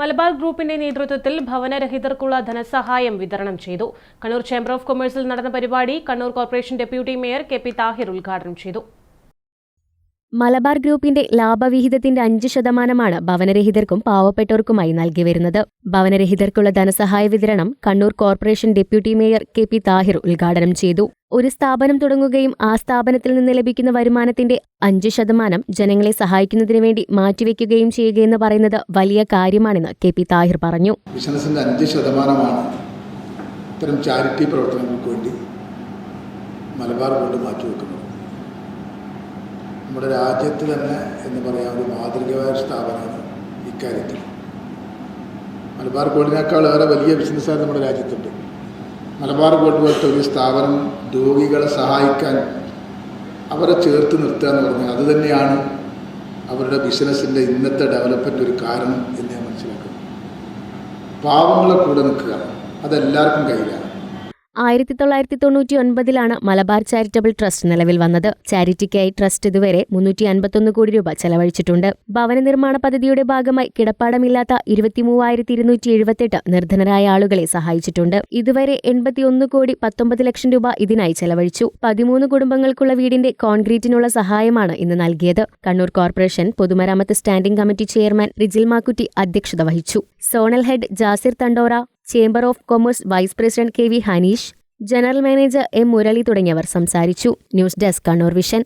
മലബാർ ഗ്രൂപ്പിന്റെ നേതൃത്വത്തിൽ ഭവനരഹിതർക്കുള്ള ധനസഹായം വിതരണം ചെയ്തു. കണ്ണൂർ ചേംബർ ഓഫ് കൊമേഴ്സിൽ നടന്ന പരിപാടി Kannur corporation deputy mayor K P Thahir ഉദ്ഘാടനം ചെയ്തു. മലബാർ ഗ്രൂപ്പിന്റെ ലാഭവിഹിതത്തിന്റെ അഞ്ച് ശതമാനമാണ് ഭവനരഹിതർക്കും പാവപ്പെട്ടവർക്കുമായി നൽകി വരുന്നത്. ഭവനരഹിതർക്കുള്ള ധനസഹായ വിതരണം Kannur corporation deputy mayor K P Thahir ഉദ്ഘാടനം ചെയ്തു. ഒരു സ്ഥാപനം തുടങ്ങുകയും ആ സ്ഥാപനത്തിൽ നിന്ന് ലഭിക്കുന്ന വരുമാനത്തിന്റെ അഞ്ച് ശതമാനം ജനങ്ങളെ സഹായിക്കുന്നതിനു വേണ്ടി മാറ്റിവെക്കുകയും ചെയ്യുകയെന്ന് പറയുന്നത് വലിയ കാര്യമാണെന്ന് കെ പി താഹിർ പറഞ്ഞു. ബിസിനസിന്റെ അഞ്ച് ശതമാനമാണ് ഇത്തരം ചാരിറ്റി പ്രവർത്തനങ്ങൾക്ക് വേണ്ടി മലബാർ മാറ്റിവെക്കുന്നത്. നമ്മുടെ രാജ്യത്ത് തന്നെ എന്ന് പറയാൻ ഒരു മാതൃകമായ സ്ഥാപനമാണ് ഇക്കാര്യത്തിൽ. മലബാർ ബോർഡിനേക്കാൾ ഏറെ വലിയ ബിസിനസ്സാണ് നമ്മുടെ രാജ്യത്തുണ്ട്. മലബാർ ബോർഡ് പോലത്തെ ഒരു സ്ഥാപനം രോഗികളെ സഹായിക്കാൻ അവരെ ചേർത്ത് നിർത്തുക എന്ന് പറഞ്ഞാൽ അത് തന്നെയാണ് അവരുടെ ബിസിനസ്സിന്റെ ഇന്നത്തെ ഡെവലപ്മെന്റ് ഒരു കാരണം എന്ന് ഞാൻ മനസ്സിലാക്കുന്നു. പാവങ്ങളെ കൂടെ നിൽക്കുക അതെല്ലാവർക്കും കഴിയില്ല ആയിരത്തി തൊള്ളായിരത്തി തൊണ്ണൂറ്റി ഒൻപതിലാണ് മലബാർ ചാരിറ്റബിൾ ട്രസ്റ്റ് നിലവിൽ വന്നത്. ചാരിറ്റിക്കായി ട്രസ്റ്റ് ഇതുവരെ മുന്നൂറ്റി അൻപത്തൊന്ന് കോടി രൂപ ചെലവഴിച്ചിട്ടുണ്ട്. ഭവന നിർമ്മാണ പദ്ധതിയുടെ ഭാഗമായി കിടപ്പാടമില്ലാത്ത ഇരുപത്തിമൂവായിരത്തി ഇരുന്നൂറ്റി എഴുപത്തെട്ട് നിർധനരായ ആളുകളെ സഹായിച്ചിട്ടുണ്ട്. ഇതുവരെ എൺപത്തിയൊന്ന് കോടി പത്തൊമ്പത് ലക്ഷം രൂപ ഇതിനായി ചെലവഴിച്ചു. പതിമൂന്ന് കുടുംബങ്ങൾക്കുള്ള വീടിന്റെ കോൺക്രീറ്റിനുള്ള സഹായമാണ് ഇന്ന് നൽകിയത്. കണ്ണൂർ കോർപ്പറേഷൻ പൊതുമരാമത്ത് standing committee chairman Rijil Makkutty അധ്യക്ഷത വഹിച്ചു. Zonal head Jasir Thandora chamber of commerce vice president K V Haneesh general manager M Murali തുടങ്ങിയവർ സംസാരിച്ചു. News desk Kannur vision.